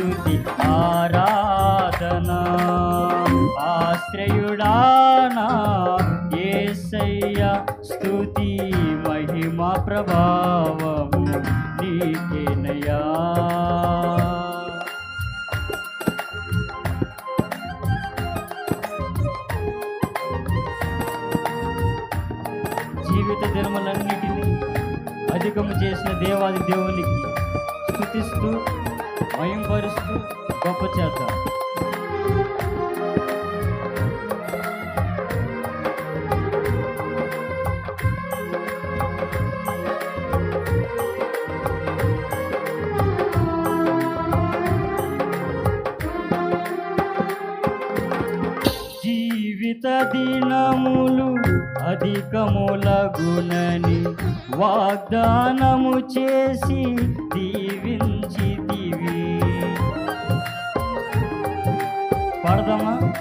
స్థుతి ఆరాధన. ఆశ్రయుడానా ఏసయ్య స్తుతి మహిమ ప్రభావము నీకేనయా జీవిత దినములన్నిటినీ అధికము చేసిన దేవాది దేవునికి స్థుతిస్తూ మయంపరుస్తూ గొప్ప చేద్దాం జీవిత దినములు అధికములగునని వాగ్దానము చేసి దీవించితివి పాడదామా?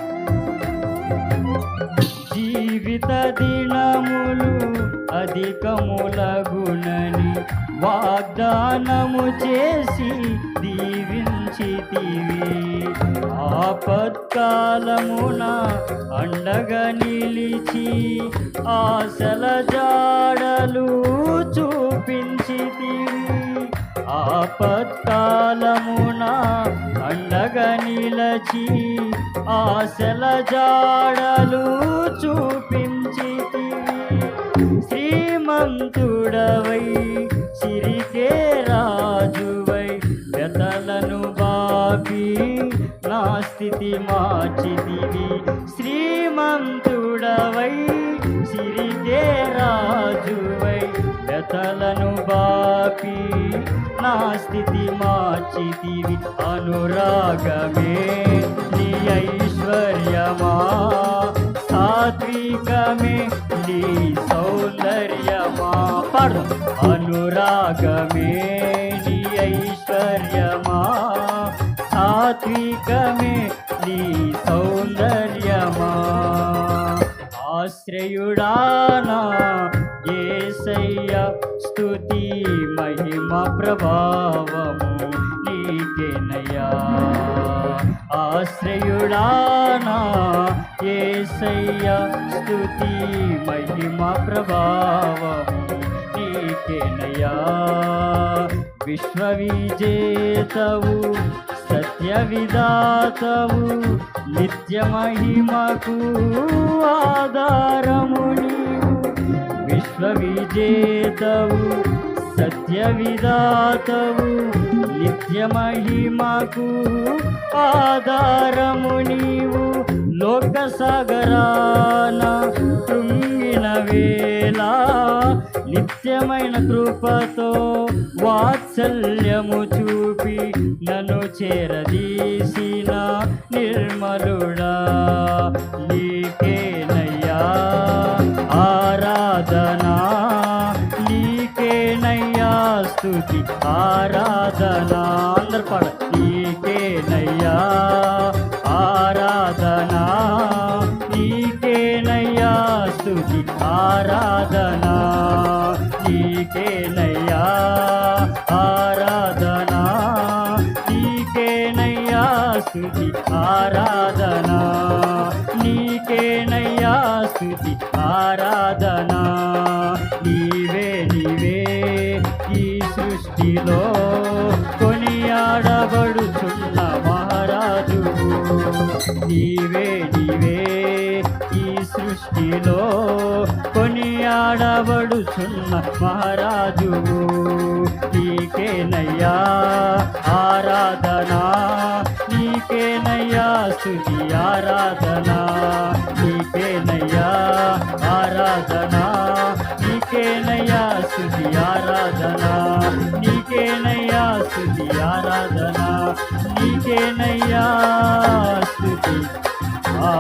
జీవిత దినములు అధికములగునని వాగ్దానము చేసి దీవించితివి. ఆపత్కాలమున అండగా నిలిచి ఆశల జాడలు చూపించితివి. ఆపత్కాలమున నిలచి ఆశల జాడలు చూపించితివి. శ్రీమంతుడవై సిరికే రాజువై వ్యతలను బాపి నా స్థితి మార్చితివి. శ్రీమంతుడవై సిరికే రాజువై వ్యతలను బాపి నా స్థితి మార్చితివి అనురాగమే. నీ ఐశ్వర్యమా సాత్వికమే నీ సౌందర్యమా. పడు అనురాగమే నీ ఐశ్వర్యమా సాత్వికమే నీ ఆశ్రయుడానా ఏసయ్య స్తుతి మహిమ ప్రభావము నీకేనయ్యా ఆశ్రయుడానా ఏసయ్య స్తుతి మహిమ ప్రభావము నీకేనయ్యా విశ్వవిజేతవు సత్య విధాతవు నిత్య మహిమకు ఆధారము నీవు. విశ్వవిజేతవు సత్య విధాతవు నిత్య మహిమకు ఆధారము నీవు. లోక సాగరాన కృంగిన వేళ నిత్యమైన కృపతో వాత్సల్యము చూపి నన్ను చేరదీసిన నిర్మలుడా. నీకేనయ్యా ఆరాధనా నీకేనయ్యా స్థుతి ఆరాధనా. అందరు పాడ. నీకేనయ్యా ఆరాధనా. స్థుతి ఆరాధనా. నీకేనయ్యా స్థుతి ఆరాధనా. నీవే నీవే ఈ సృష్టిలో కొనియాడబడుచున్న మహారాజు. నీవే నీవే ఈ సృష్టిలో కొనియాడబడుచున్న మహారాజు. నీకేనయ్యా ఆరాధనా. నీకేనయ్యా స్థుతి ఆరాధన నీకేనయ్యా ఆరాధన నీకేనయ్యా స్థుతి ఆరాధన నీకేనయ్యా స్థుతి ఆరాధన నీకేనయ్యా స్థుతి ఆ